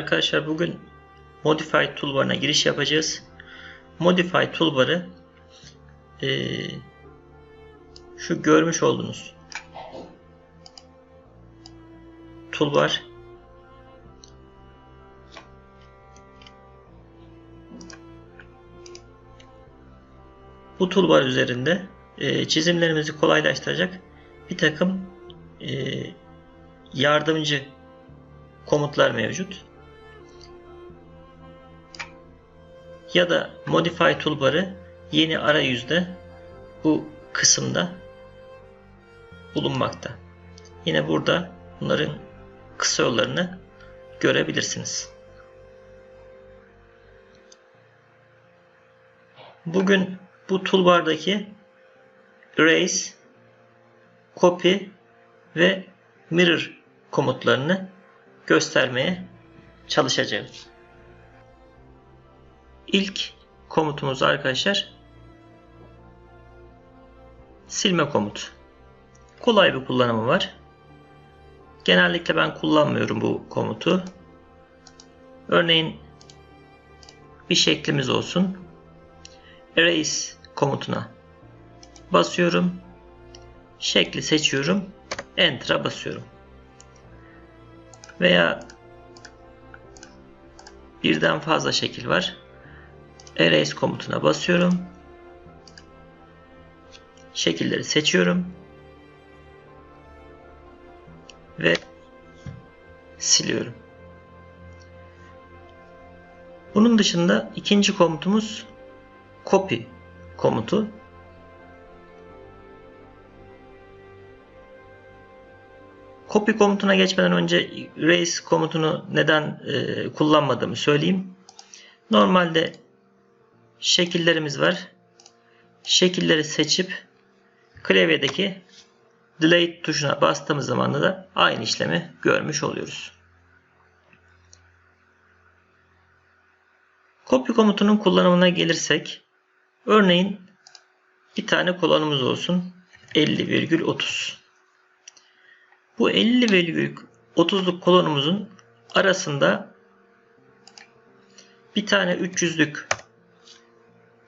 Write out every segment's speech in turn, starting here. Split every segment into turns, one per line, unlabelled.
Arkadaşlar bugün Modify toolbar'ına giriş yapacağız. Modify toolbar'ı eee, şu görmüş olduğunuz toolbar bu toolbar üzerinde eee, çizimlerimizi kolaylaştıracak bir takım eee, yardımcı komutlar mevcut. Ya da Modify toolbar'ı yeni arayüzde bu kısımda bulunmakta. Yine burada bunların kısa yollarını görebilirsiniz. Bugün bu toolbar'daki Erase, Copy ve Mirror komutlarını göstermeye çalışacağım. İlk komutumuz arkadaşlar silme komutu. Kolay bir kullanımı var. Genellikle ben kullanmıyorum bu komutu. Örneğin bir şeklimiz olsun. Erase komutuna basıyorum. Şekli seçiyorum. Enter'a basıyorum. Veya birden fazla şekil var. Erase komutuna basıyorum. Şekilleri seçiyorum. Ve siliyorum. Bunun dışında ikinci komutumuz copy komutu. Copy komutuna geçmeden önce erase komutunu neden e, kullanmadığımı söyleyeyim. Normalde şekillerimiz var. Şekilleri seçip klavyedeki delete tuşuna bastığımız zaman da aynı işlemi görmüş oluyoruz. Copy komutunun kullanımına gelirsek örneğin bir tane kolonumuz olsun 50,30 bu 50,30'luk kolonumuzun arasında bir tane 300'lük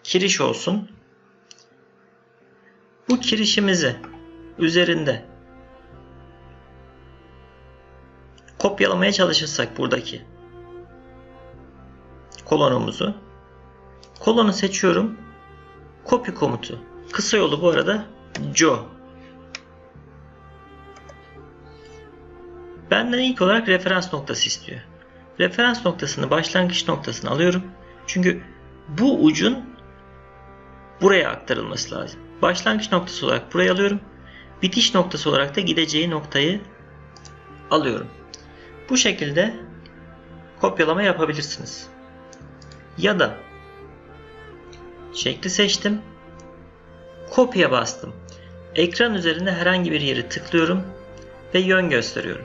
kiriş olsun. Bu kirişimizi üzerinde kopyalamaya çalışırsak buradaki kolonumuzu kolonu seçiyorum. Copy komutu. Kısa yolu bu arada Jo. Benden ilk olarak referans noktası istiyor. Referans noktasını başlangıç noktasını alıyorum. Çünkü bu ucun buraya aktarılması lazım. Başlangıç noktası olarak buraya alıyorum. Bitiş noktası olarak da gideceği noktayı alıyorum. Bu şekilde kopyalama yapabilirsiniz. Ya da şekli seçtim. Kopya bastım. Ekran üzerinde herhangi bir yeri tıklıyorum ve yön gösteriyorum.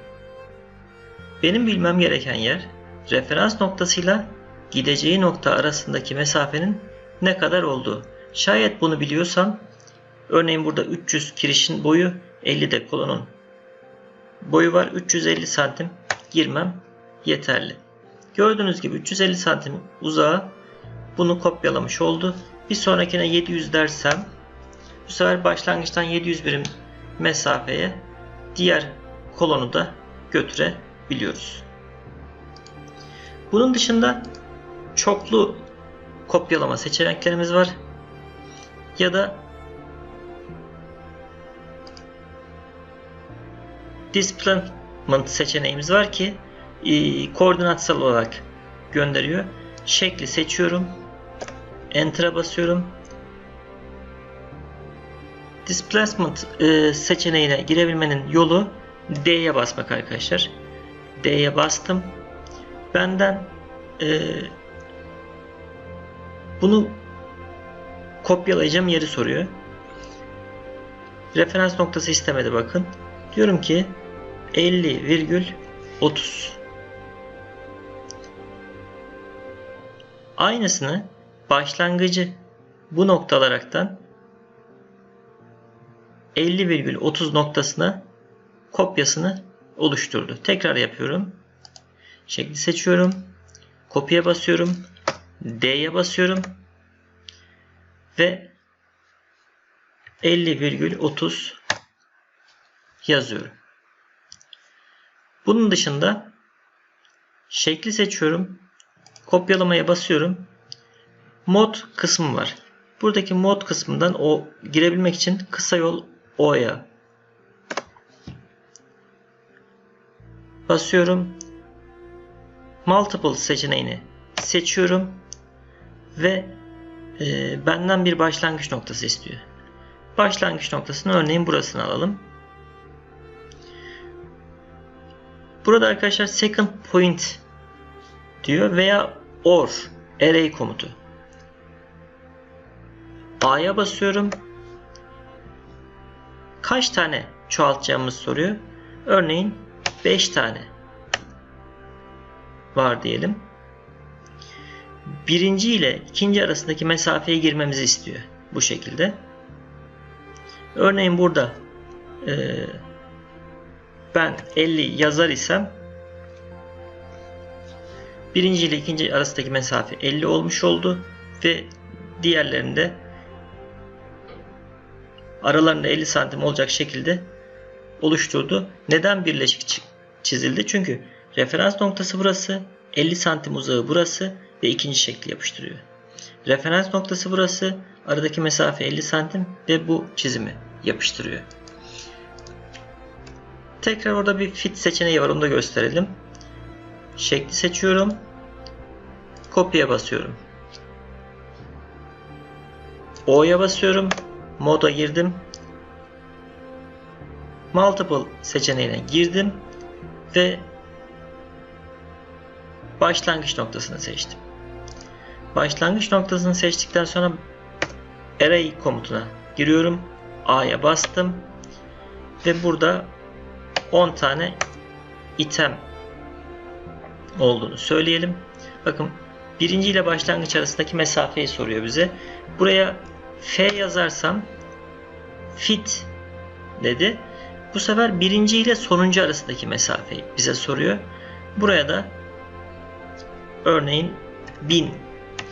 Benim bilmem gereken yer referans noktasıyla gideceği nokta arasındaki mesafenin ne kadar olduğu. Şayet bunu biliyorsam örneğin burada 300 kirişin boyu 50 de kolonun boyu var 350 santim girmem yeterli. Gördüğünüz gibi 350 santim uzağa bunu kopyalamış oldu. Bir sonrakine 700 dersem bu sefer başlangıçtan 700 birim mesafeye diğer kolonu da götürebiliyoruz. Bunun dışında çoklu kopyalama seçeneklerimiz var. Ya da displacement seçeneğimiz var ki e, koordinatsal olarak gönderiyor. Şekli seçiyorum. Enter'a basıyorum. Displacement e, seçeneğine girebilmenin yolu D'ye basmak arkadaşlar. D'ye bastım. Benden e, bunu kopyalayacağım yeri soruyor. Referans noktası istemedi bakın. Diyorum ki 50,30 Aynısını başlangıcı bu nokta olaraktan 50,30 noktasına kopyasını oluşturdu. Tekrar yapıyorum. Şekli seçiyorum. Kopya basıyorum. D'ye basıyorum. Ve 50,30 yazıyorum. Bunun dışında şekli seçiyorum. Kopyalamaya basıyorum. Mod kısmı var. Buradaki mod kısmından o girebilmek için kısa yol O'ya basıyorum. Multiple seçeneğini seçiyorum ve e, benden bir başlangıç noktası istiyor. Başlangıç noktasını örneğin burasını alalım. Burada arkadaşlar second point diyor veya or array komutu. A'ya basıyorum. Kaç tane çoğaltacağımızı soruyor. Örneğin 5 tane var diyelim. Birinci ile ikinci arasındaki mesafeye girmemizi istiyor. Bu şekilde. Örneğin burada e, ben 50 yazar isem birinci ile ikinci arasındaki mesafe 50 olmuş oldu ve diğerlerinde aralarında 50 santim olacak şekilde oluşturdu. Neden birleşik çizildi? Çünkü referans noktası burası, 50 santim uzağı burası ve ikinci şekli yapıştırıyor. Referans noktası burası, aradaki mesafe 50 santim ve bu çizimi yapıştırıyor. Tekrar orada bir fit seçeneği var onu da gösterelim. Şekli seçiyorum. Kopya basıyorum. O'ya basıyorum. Moda girdim. Multiple seçeneğine girdim ve başlangıç noktasını seçtim. Başlangıç noktasını seçtikten sonra array komutuna giriyorum. A'ya bastım ve burada 10 tane item olduğunu söyleyelim. Bakın birinci ile başlangıç arasındaki mesafeyi soruyor bize. Buraya F yazarsam fit dedi. Bu sefer birinci ile sonuncu arasındaki mesafeyi bize soruyor. Buraya da örneğin 1000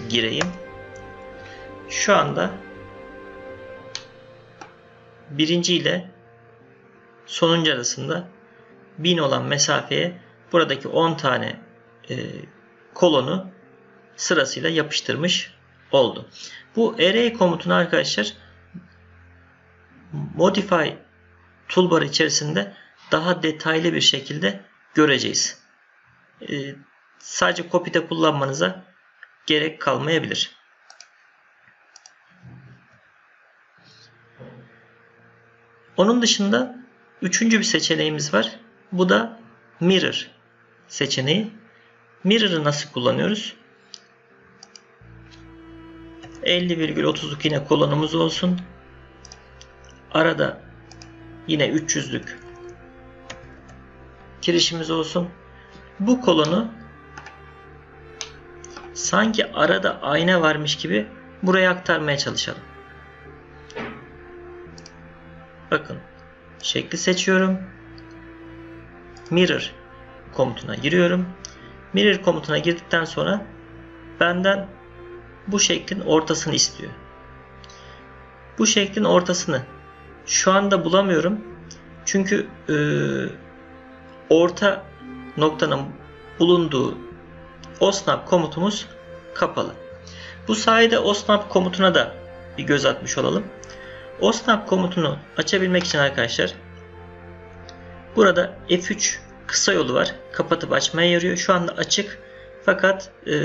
gireyim. Şu anda birinci ile sonuncu arasında 1000 olan mesafeye buradaki 10 tane e, kolonu sırasıyla yapıştırmış oldu. Bu array komutunu arkadaşlar modify toolbar içerisinde daha detaylı bir şekilde göreceğiz. E, sadece copy'de kullanmanıza gerek kalmayabilir. Onun dışında üçüncü bir seçeneğimiz var. Bu da mirror seçeneği. Mirror'ı nasıl kullanıyoruz? 50,30'luk yine kolonumuz olsun. Arada yine 300'lük kirişimiz olsun. Bu kolonu sanki arada ayna varmış gibi buraya aktarmaya çalışalım. Bakın şekli seçiyorum. Mirror komutuna giriyorum. Mirror komutuna girdikten sonra benden bu şeklin ortasını istiyor. Bu şeklin ortasını şu anda bulamıyorum. Çünkü e, orta noktanın bulunduğu osnap komutumuz kapalı. Bu sayede osnap komutuna da bir göz atmış olalım. OSNAP komutunu açabilmek için arkadaşlar burada F3 kısa yolu var. Kapatıp açmaya yarıyor. Şu anda açık fakat e,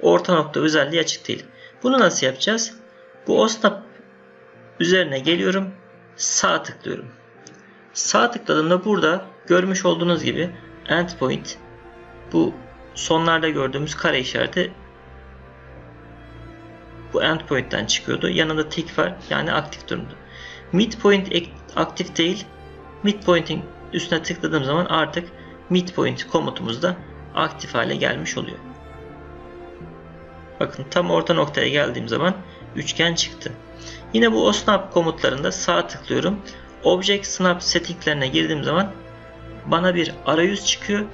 orta nokta özelliği açık değil. Bunu nasıl yapacağız? Bu OSNAP üzerine geliyorum. Sağ tıklıyorum. Sağ tıkladığımda burada görmüş olduğunuz gibi endpoint bu sonlarda gördüğümüz kare işareti bu endpoint'ten çıkıyordu. Yanında tick var yani aktif durumda. Midpoint aktif değil. Midpoint'in üstüne tıkladığım zaman artık midpoint komutumuz da aktif hale gelmiş oluyor. Bakın tam orta noktaya geldiğim zaman üçgen çıktı. Yine bu osnap komutlarında sağ tıklıyorum. Object Snap settinglerine girdiğim zaman bana bir arayüz çıkıyor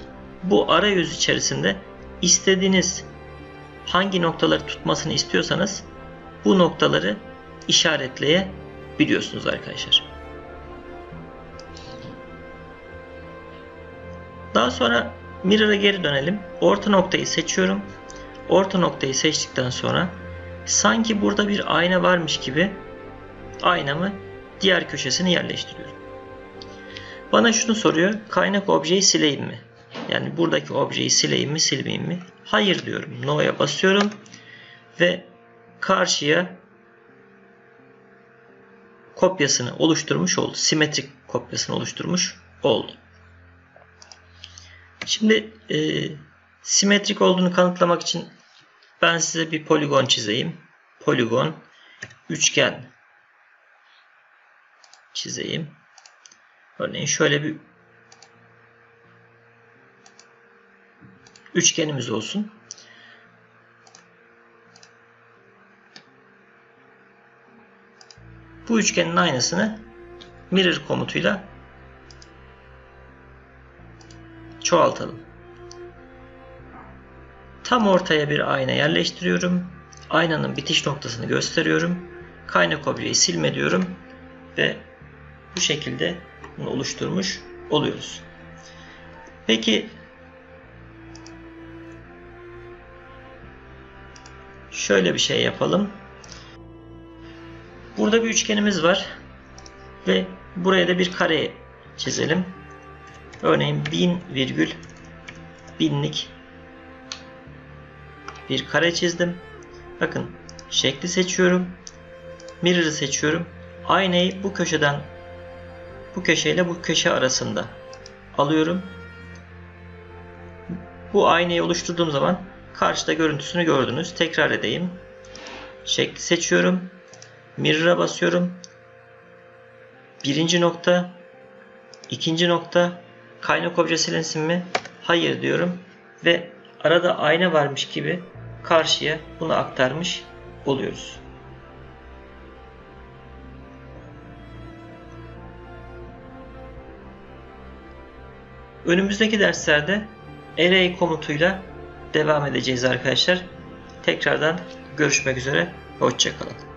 bu arayüz içerisinde istediğiniz hangi noktaları tutmasını istiyorsanız bu noktaları işaretleyebiliyorsunuz arkadaşlar. Daha sonra Mirror'a geri dönelim. Orta noktayı seçiyorum. Orta noktayı seçtikten sonra sanki burada bir ayna varmış gibi aynamı diğer köşesine yerleştiriyorum. Bana şunu soruyor. Kaynak objeyi sileyim mi? Yani buradaki objeyi sileyim mi silmeyeyim mi? Hayır diyorum. No'ya basıyorum. Ve karşıya kopyasını oluşturmuş oldu. Simetrik kopyasını oluşturmuş oldu. Şimdi e, simetrik olduğunu kanıtlamak için ben size bir poligon çizeyim. Poligon, üçgen çizeyim. Örneğin şöyle bir üçgenimiz olsun. Bu üçgenin aynısını mirror komutuyla çoğaltalım. Tam ortaya bir ayna yerleştiriyorum. Aynanın bitiş noktasını gösteriyorum. Kaynak objeyi silme diyorum ve bu şekilde bunu oluşturmuş oluyoruz. Peki şöyle bir şey yapalım. Burada bir üçgenimiz var ve buraya da bir kare çizelim. Örneğin 1000 virgül binlik bir kare çizdim. Bakın şekli seçiyorum. Mirror'ı seçiyorum. Aynayı bu köşeden bu köşeyle bu köşe arasında alıyorum. Bu aynayı oluşturduğum zaman karşıda görüntüsünü gördünüz. Tekrar edeyim. Şekli seçiyorum. Mirror'a basıyorum. Birinci nokta, ikinci nokta, kaynak obje silinsin mi? Hayır diyorum ve arada ayna varmış gibi karşıya bunu aktarmış oluyoruz. Önümüzdeki derslerde array komutuyla devam edeceğiz arkadaşlar. Tekrardan görüşmek üzere. Hoşçakalın.